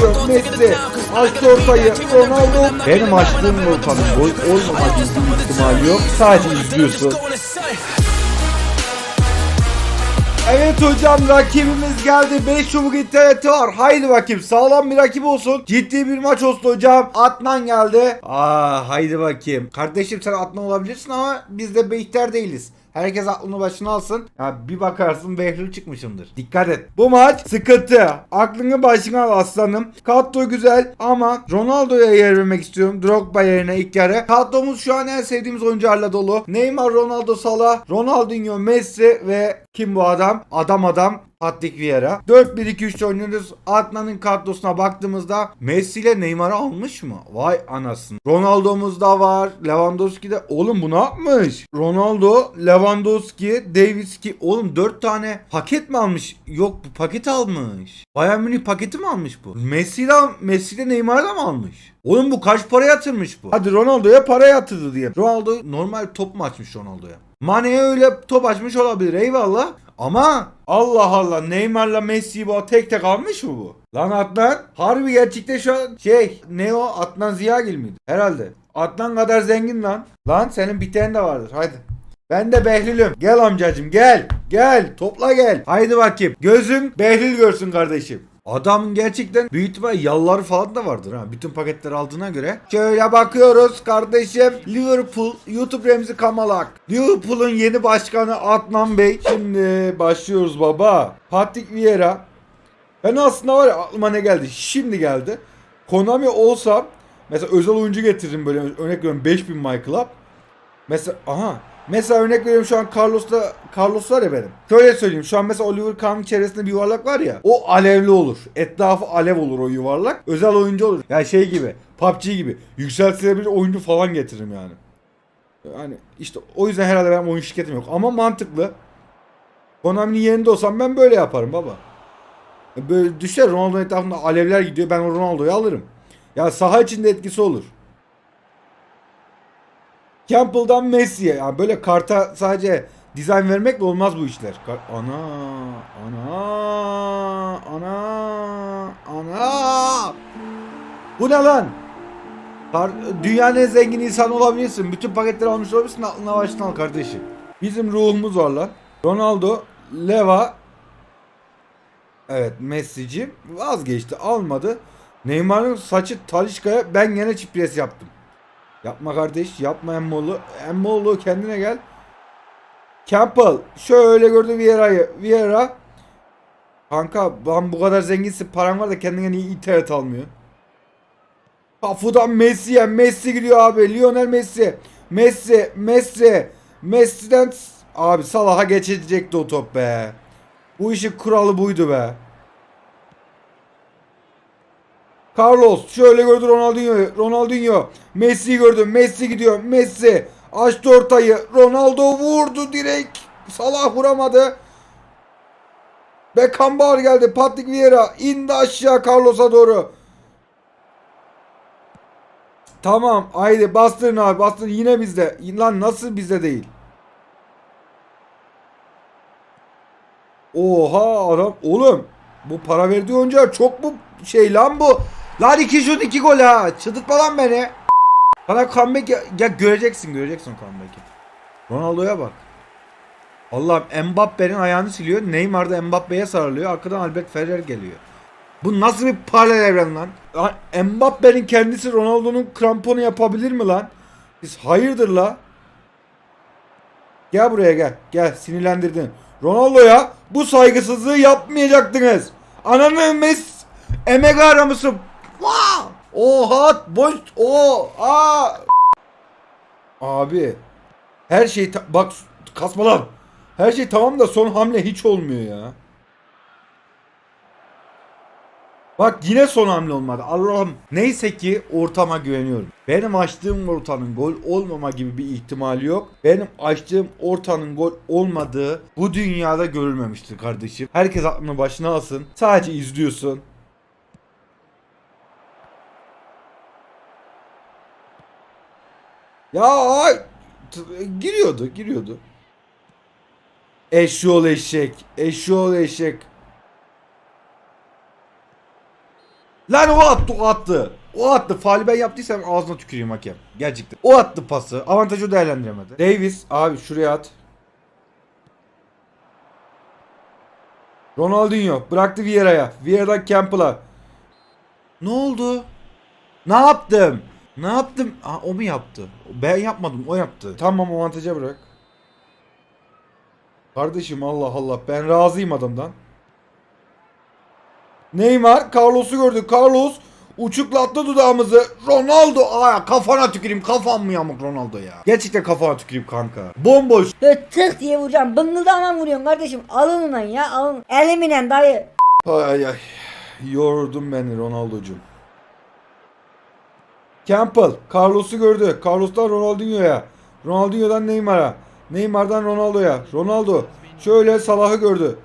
gidiyor. Messi açtı ortayı. Ronaldo. Benim açtığım ortanın gol olmama gibi bir ihtimali yok. Sadece izliyorsun. Evet hocam rakibimiz geldi. 5 çubuk interneti var. Haydi bakayım sağlam bir rakip olsun. Ciddi bir maç olsun hocam. Adnan geldi. Aa haydi bakayım. Kardeşim sen Adnan olabilirsin ama biz de Beyter değiliz. Herkes aklını başına alsın. Ya bir bakarsın Behlül çıkmışımdır. Dikkat et. Bu maç sıkıntı. Aklını başına al aslanım. Kadro güzel ama Ronaldo'ya yer vermek istiyorum. Drogba yerine ilk yarı. Kadromuz şu an en sevdiğimiz oyuncularla dolu. Neymar, Ronaldo, Salah, Ronaldinho, Messi ve kim bu adam? Adam adam Patrick Vieira. 4-1-2-3 oynuyoruz. Adnan'ın kadrosuna baktığımızda Messi ile Neymar'ı almış mı? Vay anasını. Ronaldo'muz da var. Lewandowski de. Oğlum bu ne yapmış? Ronaldo, Lewandowski, Davis ki. Oğlum 4 tane paket mi almış? Yok bu paket almış. Bayern Münih paketi mi almış bu? Messi ile, Messi ile Neymar'ı da mı almış? Oğlum bu kaç para yatırmış bu? Hadi Ronaldo'ya para yatırdı diye. Ronaldo normal top mu açmış Ronaldo'ya? Mane'ye öyle top açmış olabilir eyvallah. Ama Allah Allah Neymar'la Messi'yi bu tek tek almış mı bu? Lan Adnan harbi gerçekten şu an şey ne o Adnan Ziyagil miydi? Herhalde. Adnan kadar zengin lan. Lan senin biten de vardır haydi. Ben de Behlül'üm. Gel amcacım gel. Gel. Topla gel. Haydi bakayım. Gözün Behlül görsün kardeşim. Adamın gerçekten büyük ihtimal yalları falan da vardır ha. Bütün paketleri aldığına göre. Şöyle bakıyoruz kardeşim. Liverpool YouTube Remzi Kamalak. Liverpool'un yeni başkanı Adnan Bey. Şimdi başlıyoruz baba. Patrick Vieira. Ben aslında var ya aklıma ne geldi? Şimdi geldi. Konami olsam mesela özel oyuncu getiririm böyle örnek veriyorum 5000 My Club. Mesela aha Mesela örnek veriyorum şu an Carlos'ta Carlos var ya benim. Şöyle söyleyeyim şu an mesela Oliver Kahn'ın çevresinde bir yuvarlak var ya. O alevli olur. Etrafı alev olur o yuvarlak. Özel oyuncu olur. Yani şey gibi PUBG gibi. Yükseltilebilir oyuncu falan getiririm yani. Yani işte o yüzden herhalde benim oyun şirketim yok. Ama mantıklı. Konami'nin yerinde olsam ben böyle yaparım baba. Böyle düşer Ronaldo'nun etrafında alevler gidiyor. Ben o Ronaldo'yu alırım. Ya saha içinde etkisi olur. Campbell'dan Messi'ye. Yani böyle karta sadece dizayn vermekle olmaz bu işler. Ana, ana, ana, ana. Bu ne lan? Dünyanın en zengin insanı olabilirsin. Bütün paketleri almış olabilirsin. Aklına başına al kardeşim. Bizim ruhumuz var lan. Ronaldo, Leva. Evet Messi'ci vazgeçti. Almadı. Neymar'ın saçı Talişka'ya ben gene çipres yaptım. Yapma kardeş. Yapma Emmoğlu. Emmoğlu kendine gel. Campbell. Şöyle gördü Vieira'yı. Vieira. Kanka ben bu kadar zenginsin. Paran var da kendine niye internet almıyor? Kafudan Messi'ye. Messi gidiyor abi. Lionel Messi. Messi. Messi. Messi'den abi Salah'a geçecekti o top be. Bu işin kuralı buydu be. Carlos şöyle gördü Ronaldinho. Ronaldinho. Messi gördü. Messi gidiyor. Messi açtı ortayı. Ronaldo vurdu direkt. Salah vuramadı. Beckenbauer geldi. Patrick Vieira indi aşağı Carlos'a doğru. Tamam. Haydi bastırın abi. Bastırın yine bizde. Lan nasıl bizde değil? Oha adam. Oğlum. Bu para verdiği oyuncular çok mu şey lan bu? Lan iki şut iki gol ha. Çıldırtma lan beni. Bana comeback ya, ya göreceksin göreceksin comeback'i. Ronaldo'ya bak. Allah'ım Mbappe'nin ayağını siliyor. Neymar da Mbappe'ye sarılıyor. Arkadan Albert Ferrer geliyor. Bu nasıl bir paralel evren lan? Mbappe'nin kendisi Ronaldo'nun kramponu yapabilir mi lan? Biz hayırdır la? Gel buraya gel. Gel sinirlendirdin. Ronaldo'ya bu saygısızlığı yapmayacaktınız. Ananı mes emek aramışsın. Vaa! Oha boş o aa. Abi her şey bak kasma lan. Her şey tamam da son hamle hiç olmuyor ya. Bak yine son hamle olmadı. Allah'ım. Neyse ki ortama güveniyorum. Benim açtığım ortanın gol olmama gibi bir ihtimali yok. Benim açtığım ortanın gol olmadığı bu dünyada görülmemiştir kardeşim. Herkes aklını başına alsın. Sadece izliyorsun. Ya ay, t- giriyordu, giriyordu. Eşyol eşek, eşyol eşek. Lan o attı o attı. O attı. Faali ben yaptıysam ağzına tüküreyim hakem. Gerçekten. O attı pası. Avantajı değerlendiremedi. Davis abi şuraya at. Ronaldinho bıraktı Vieira'ya. Vieira'dan Campbell'a. Ne oldu? Ne yaptım? Ne yaptım? Aa, o mu yaptı? Ben yapmadım o yaptı. Tamam avantaja bırak. Kardeşim Allah Allah ben razıyım adamdan. Neymar Carlos'u gördü. Carlos uçuklattı dudağımızı. Ronaldo aa kafana tüküreyim. Kafam mı yamuk Ronaldo ya? Gerçekten kafana tüküreyim kanka. Bomboş. Böyle tık diye vuracağım. Bıngıldağına vuruyorsun kardeşim. Alın lan ya alın. Eliminen dayı. Ay ay ay. Yordun beni Ronaldo'cum. Campbell Carlos'u gördü. Carlos'tan Ronaldinho'ya. Ronaldinho'dan Neymar'a. Neymar'dan Ronaldo'ya. Ronaldo şöyle Salah'ı gördü.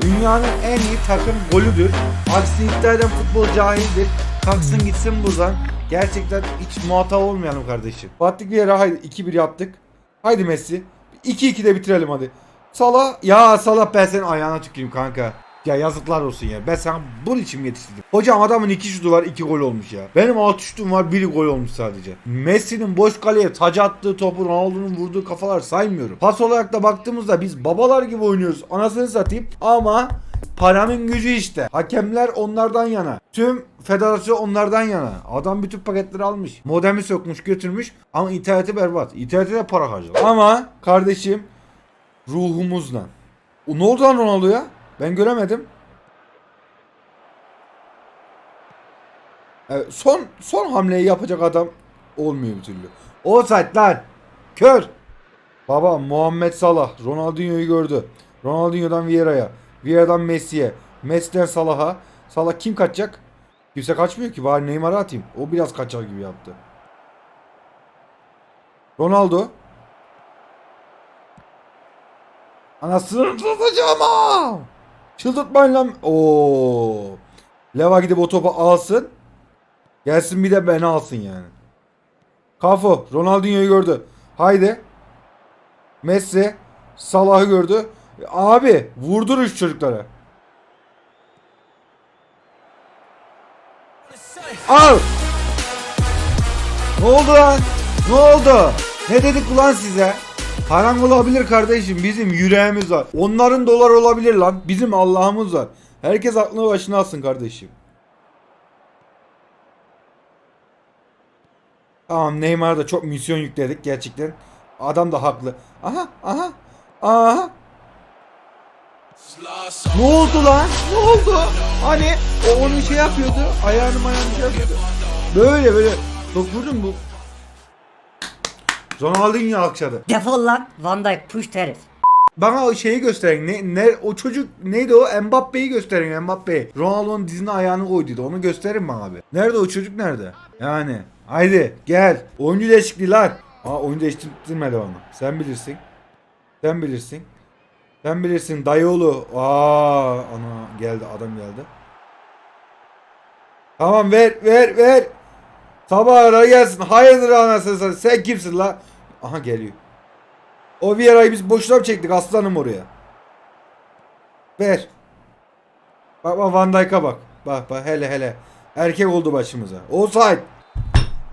Dünyanın en iyi takım golüdür. Aksini iddia eden futbol cahildir. Kalksın gitsin buradan. Gerçekten hiç muhatap olmayalım kardeşim. Battık bir haydi 2-1 yaptık. Haydi Messi. 2-2 de bitirelim hadi. Salah ya Salah ben senin ayağına tüküreyim kanka. Ya yazıklar olsun ya. Ben sana bunun için mi yetiştirdim? Hocam adamın iki şutu var iki gol olmuş ya. Benim altı şutum var biri gol olmuş sadece. Messi'nin boş kaleye taç attığı topu Ronaldo'nun vurduğu kafalar saymıyorum. Pas olarak da baktığımızda biz babalar gibi oynuyoruz. Anasını satayım. Ama paranın gücü işte. Hakemler onlardan yana. Tüm federasyon onlardan yana. Adam bütün paketleri almış. Modemi sökmüş götürmüş. Ama interneti berbat. İnternete de para harcadı. Ama kardeşim ruhumuzla. O ne oldu lan Ronaldo'ya? Ben göremedim. Evet, son son hamleyi yapacak adam olmuyor bir türlü. Offside lan. Kör. Baba Muhammed Salah Ronaldinho'yu gördü. Ronaldinho'dan Vieira'ya. Vieira'dan Messi'ye. Messi'den Salah'a. Salah kim kaçacak? Kimse kaçmıyor ki. Bari Neymar'a atayım. O biraz kaçar gibi yaptı. Ronaldo. Anasını tutacağım ha. Çıldırtmayın lan. Oo. Leva gidip o topu alsın. Gelsin bir de beni alsın yani. Kafu Ronaldinho'yu gördü. Haydi. Messi Salah'ı gördü. Abi vurdurun şu çocuklara. Al. Ne oldu lan? Ne oldu? Ne dedik ulan size? Paran olabilir kardeşim bizim yüreğimiz var. Onların dolar olabilir lan. Bizim Allah'ımız var. Herkes aklını başına alsın kardeşim. Tamam Neymar'a da çok misyon yükledik gerçekten. Adam da haklı. Aha aha aha. Ne oldu lan? Ne oldu? Hani o onu şey yapıyordu. Ayağını ayağını şey yapıyordu. Böyle böyle. Bak vurdun bu. Ronaldinho akşadı. Defol lan. Van Dijk push herif. Bana o şeyi gösterin. Ne, ne o çocuk neydi o? Mbappe'yi gösterin Mbappe. Ronaldo'nun dizine ayağını koyduydu. Onu gösterin bana abi. Nerede o çocuk nerede? Yani haydi gel. Oyuncu değişikliği lan. Aa oyuncu değiştirmedi bana. Sen bilirsin. Sen bilirsin. Sen bilirsin dayıoğlu. Aa ana geldi adam geldi. Tamam ver ver ver. Sabah ara gelsin. Hayırdır anasını satayım. Sen kimsin la? Aha geliyor. O Vieira'yı biz boşuna mı çektik aslanım oraya? Ver. Bak bak Van Dijk'a bak. Bak bak hele hele. Erkek oldu başımıza. Offside.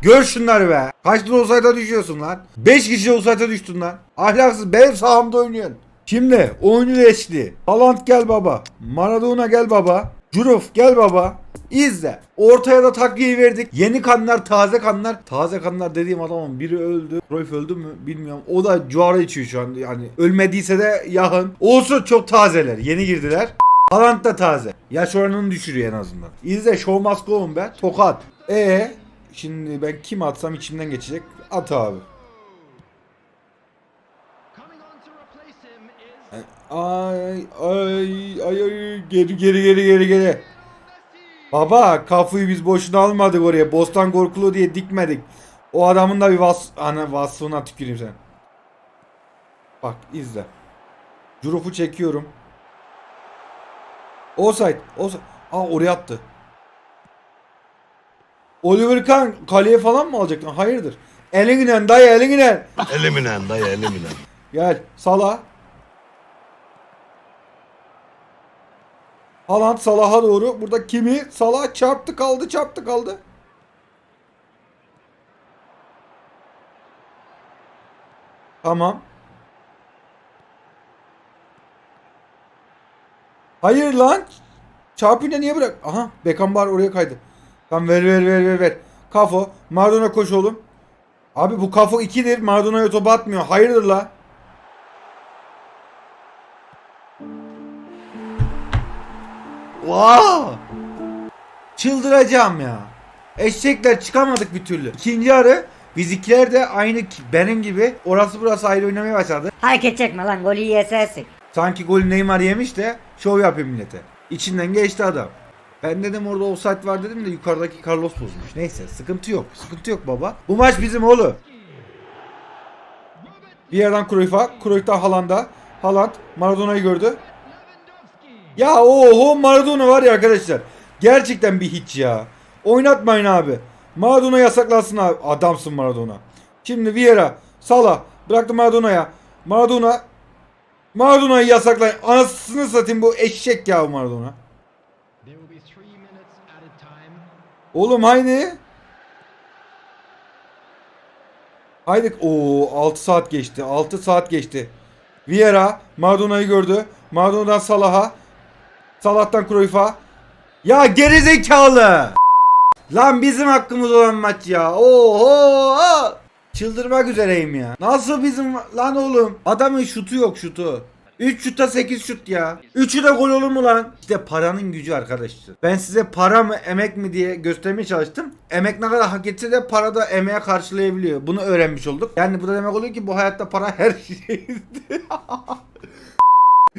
Gör şunları be. Kaç lira offside'a düşüyorsun lan? 5 kişi offside'a düştün lan. Ahlaksız benim sahamda oynuyorsun. Şimdi oyuncu değişti. Haaland gel baba. Maradona gel baba. Curuf gel baba. İzle. Ortaya da takviye verdik. Yeni kanlar, taze kanlar. Taze kanlar dediğim adamın biri öldü. Cruyff öldü mü bilmiyorum. O da cuara içiyor şu an. Yani ölmediyse de yakın. Olsun çok tazeler. Yeni girdiler. Haaland da taze. Yaş oranını düşürüyor en azından. İzle show must go on be. Tokat. E şimdi ben kim atsam içimden geçecek. At abi. Ay ay ay ay geri geri geri geri geri. Baba kafayı biz boşuna almadık oraya. Bostan korkulu diye dikmedik. O adamın da bir vas ana vasfına tüküreyim sen. Bak izle. Curuf'u çekiyorum. Offside. Offside. Aa oraya attı. Oliver Kahn kaleye falan mı alacaktın? Hayırdır? Elinden dayı elinden. Eliminen dayı eliminen. Gel Sala. Haaland Salah'a doğru. Burada kimi? Salah çarptı kaldı çarptı kaldı. Tamam. Hayır lan. Çarpınca niye bırak? Aha Beckenbauer oraya kaydı. Tamam ver ver ver ver ver. Kafo. Maradona koş oğlum. Abi bu Kafo 2'dir. Maradona'ya top atmıyor. Hayırdır la? Wow! Çıldıracağım ya. Eşekler çıkamadık bir türlü. İkinci yarı bizimkiler de aynı benim gibi orası burası ayrı oynamaya başladı. Hareket çekme lan golü yesersin. Sanki golü Neymar yemiş de şov yapıyor millete. İçinden geçti adam. Ben dedim orada offside var dedim de yukarıdaki Carlos bozmuş. Neyse sıkıntı yok. Sıkıntı yok baba. Bu maç bizim oğlum. Bir yerden Cruyff'a, Cruyff'tan Haaland'a. Haaland Maradona'yı gördü. Ya oho Maradona var ya arkadaşlar. Gerçekten bir hiç ya. Oynatmayın abi. Maradona yasaklansın abi. Adamsın Maradona. Şimdi Vieira, Salah bıraktı Maradona'ya. Maradona Maradona'yı yasaklayın. Anasını satayım bu eşek ya bu Maradona. Oğlum haydi. Haydi. Oo 6 saat geçti. 6 saat geçti. Vieira Maradona'yı gördü. Maradona'dan Salah'a. Salah'tan Cruyff'a. Ya geri zekalı. Lan bizim hakkımız olan maç ya. Oho! Çıldırmak üzereyim ya. Nasıl bizim lan oğlum? Adamın şutu yok şutu. 3 şuta 8 şut ya. 3'ü de gol olur mu lan? İşte paranın gücü arkadaşlar. Ben size para mı emek mi diye göstermeye çalıştım. Emek ne kadar hak etse de para da emeğe karşılayabiliyor. Bunu öğrenmiş olduk. Yani bu da demek oluyor ki bu hayatta para her şey.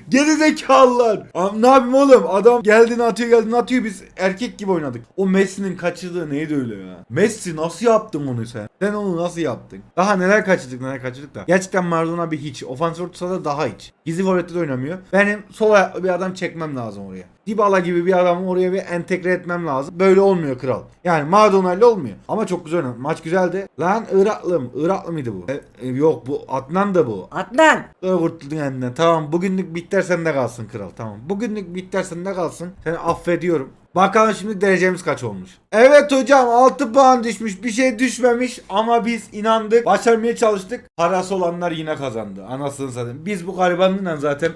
Geri zekalılar. Am- Ne yapayım oğlum? Adam geldiğini atıyor geldiğini atıyor biz erkek gibi oynadık. O Messi'nin kaçırdığı neydi öyle ya? Messi nasıl yaptın onu sen? Sen onu nasıl yaptın? Daha neler kaçırdık neler kaçırdık da. Gerçekten Maradona bir hiç. Ofansif orta sahada daha hiç. Gizli forvette de oynamıyor. Benim sol bir adam çekmem lazım oraya. Dybala gibi bir adamı oraya bir entegre etmem lazım. Böyle olmuyor kral. Yani Maradona ile olmuyor. Ama çok güzel oynadı. Maç güzeldi. Lan Iraklı mı? Iraklı mıydı bu? E, e, yok bu Adnan da bu. Atlan. Doğru kurtuldun elinden. Tamam bugünlük bitter sende kalsın kral. Tamam. Bugünlük bitter sende kalsın. Seni affediyorum. Bakalım şimdi derecemiz kaç olmuş. Evet hocam 6 puan düşmüş. Bir şey düşmemiş ama biz inandık. Başarmaya çalıştık. Parası olanlar yine kazandı. Anasını satayım. Biz bu garibanlığıyla zaten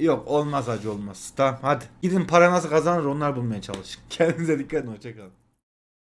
Yok olmaz hacı olmaz. Tamam hadi. Gidin para nasıl kazanır onlar bulmaya çalışın. Kendinize dikkat edin. Hoşçakalın.